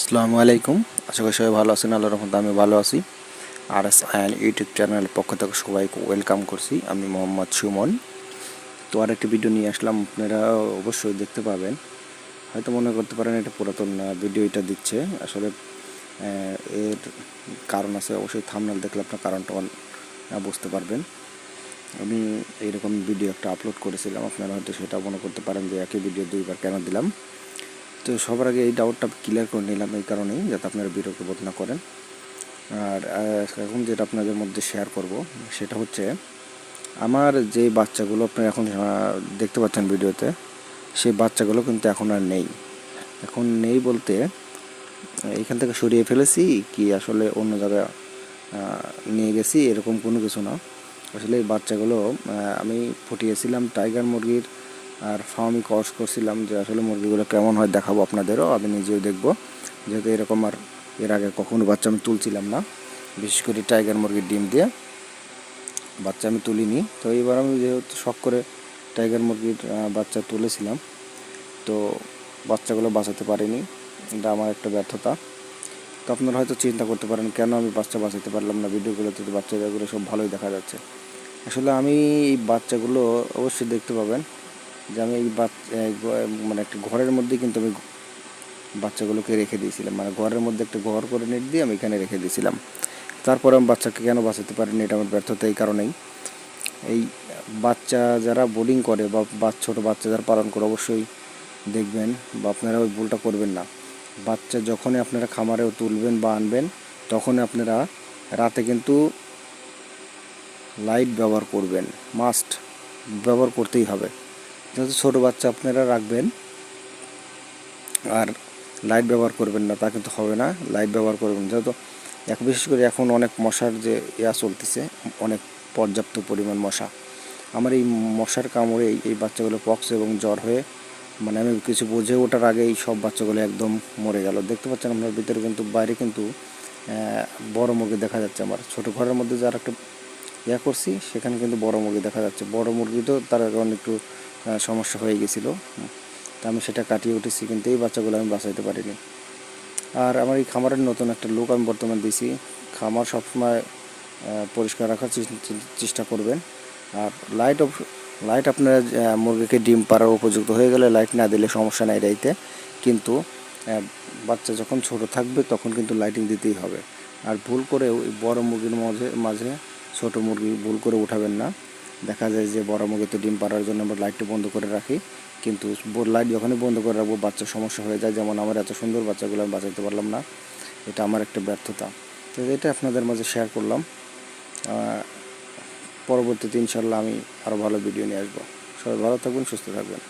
আসসালামু আলাইকুম। আশা করি সবাই ভালো আছেন আল্লাহ রহমতে আমি ভালো আছি। আর এস আইএন ইউটিউব চ্যানেলের পক্ষ থেকে সবাইকে ওয়েলকাম করছি। আমি মোহাম্মদ সুমন। তো আর একটি ভিডিও নিয়ে আসলাম, আপনারা অবশ্যই দেখতে পাবেন। হয়তো মনে করতে পারেন এটা পুরাতন ভিডিও এটা দিচ্ছে। আসলে এর কারণ আছে, অবশ্যই থামনাল দেখলে আপনার কারণটা বুঝতে পারবেন। আমি এইরকম ভিডিও একটা আপলোড করেছিলাম, আপনারা হয়তো সেটা মনে করতে পারেন যে একই ভিডিও দুইবার কেন দিলাম। তো সবার আগে এই ডাউটটা ক্লিয়ার করে নিলাম এই কারণেই, যাতে আপনারা বিরক্ত বোধ না করেন। আর এখন যেটা আপনাদের মধ্যে শেয়ার করব, সেটা হচ্ছে, আমার যে বাচ্চাগুলো আপনারা এখন দেখতে পাচ্ছেন ভিডিওতে, সেই বাচ্চাগুলো কিন্তু এখন আর নেই। এখন নেই বলতে, এইখান থেকে সরিয়ে ফেলেছি কি আসলে অন্য জায়গায় নিয়ে গেছি, এরকম কোনো কিছু না। আসলে এই বাচ্চাগুলো আমি ফুটিয়েছিলাম টাইগার মুরগির আর ফার্মি কর্স করছিলাম যে আসলে মুরগিগুলো কেমন হয় দেখাবো আপনাদেরও, আমি নিজেও দেখব। যেহেতু এরকম আর এর আগে কখনো বাচ্চা আমি তুলছিলাম না, বিশেষ করে টাইগার মুরগির ডিম দিয়ে। বাচ্চা আমি তুলিনি। তো এবার আমি যেহেতু শখ করে টাইগার মুরগির বাচ্চা তুলেছিলাম, তো বাচ্চাগুলো বাঁচাতে পারিনি। এটা আমার একটা ব্যর্থতা। তো আপনারা হয়তো চিন্তা করতে পারেন, কেন আমি বাচ্চা বাঁচাতে পারলাম না? ভিডিওগুলোতে তো বাচ্চাগুলো সব ভালোই দেখা যাচ্ছে। আসলে আমি এই বাচ্চাগুলো অবশ্যই দেখতে পাবেন। যে আমি এই মানে একটা ঘরের মধ্যে কিন্তু আমি বাচ্চাগুলোকে রেখে দিয়েছিলাম। মানে ঘরের মধ্যে একটা ঘর করে নেট দিয়ে আমি এখানে রেখে দিয়েছিলাম। তারপরে আমি বাচ্চাকে কেন বাঁচাতে পারিনি এটা আমার ব্যর্থতা এই কারণেই। এই বাচ্চা যারা বোলিং করে বা ছোটো বাচ্চা যারা পালন করে, অবশ্যই দেখবেন বা আপনারা ওই ভুলটা করবেন না। বাচ্চা যখনই আপনারা খামারেও তুলবেন বা আনবেন, তখনই আপনারা রাতে কিন্তু লাইট ব্যবহার করবেন। মাস্ট ব্যবহার করতেই হবে। যেহেতু ছোটো বাচ্চা আপনারা রাখবেন, আর লাইট ব্যবহার করবেন না, তা কিন্তু হবে না লাইট ব্যবহার করবেন। যেহেতু এক, বিশেষ করে এখন অনেক মশার যে ইয়া চলতেছে, অনেক পর্যাপ্ত পরিমাণ মশা। আমার এই মশার কামড়ে এই- এই বাচ্চাগুলো পক্স এবং জ্বর হয়ে মানে আমি কিছু বুঝে ওঠার আগেই সব বাচ্চাগুলো একদম মরে গেল। দেখতে পাচ্ছেন আপনার ভিতরে কিন্তু বাইরে কিন্তু বড় মুরগি দেখা যাচ্ছে আমার। ছোট ঘরের মধ্যে যার একটা ইয়া করছি, সেখানে কিন্তু বড় মুরগি দেখা যাচ্ছে। বড় মুরগি তো তার কারণে একটু সমস্যা হয়ে গেছিল। তা আমি সেটা কাটিয়ে উঠেছি, কিন্তু এই বাচ্চাগুলো আমি বাঁচাইতে পারিনি। আর আমার এই খামারের নতুন একটা লুক আমি বর্তমানে দিছি খামার সবসময় পরিষ্কার রাখার চেষ্টা করবেন। আর লাইট লাইট আপনার মুরগিকে ডিম পাড়ার উপযুক্ত হয়ে গেলে লাইট না দিলে সমস্যা নাই রাইতে কিন্তু বাচ্চা যখন ছোট থাকবে তখন কিন্তু লাইটিং দিতেই হবে। আর ভুল করেও বড় মুরগির মাঝে মাঝে ছোট মুরগি ভুল করে উঠাবেন না। দেখা যায় যে বড় মুরগিতে ডিম পাড়ার জন্য আমরা লাইটটা বন্ধ করে রাখি। কিন্তু লাইট যখনই বন্ধ করে রাখব, বাচ্চার সমস্যা হয়ে যায়। যেমন আমার এত সুন্দর বাচ্চাগুলো, আমি বাঁচাতে পারলাম না। এটা আমার একটা ব্যর্থতা। তো এটা আপনাদের মাঝে শেয়ার করলাম। পরবর্তীতে ইনশাল্লাহ আমি আরও ভালো ভিডিও নিয়ে আসব। সবাই ভালো থাকবেন, সুস্থ থাকবেন।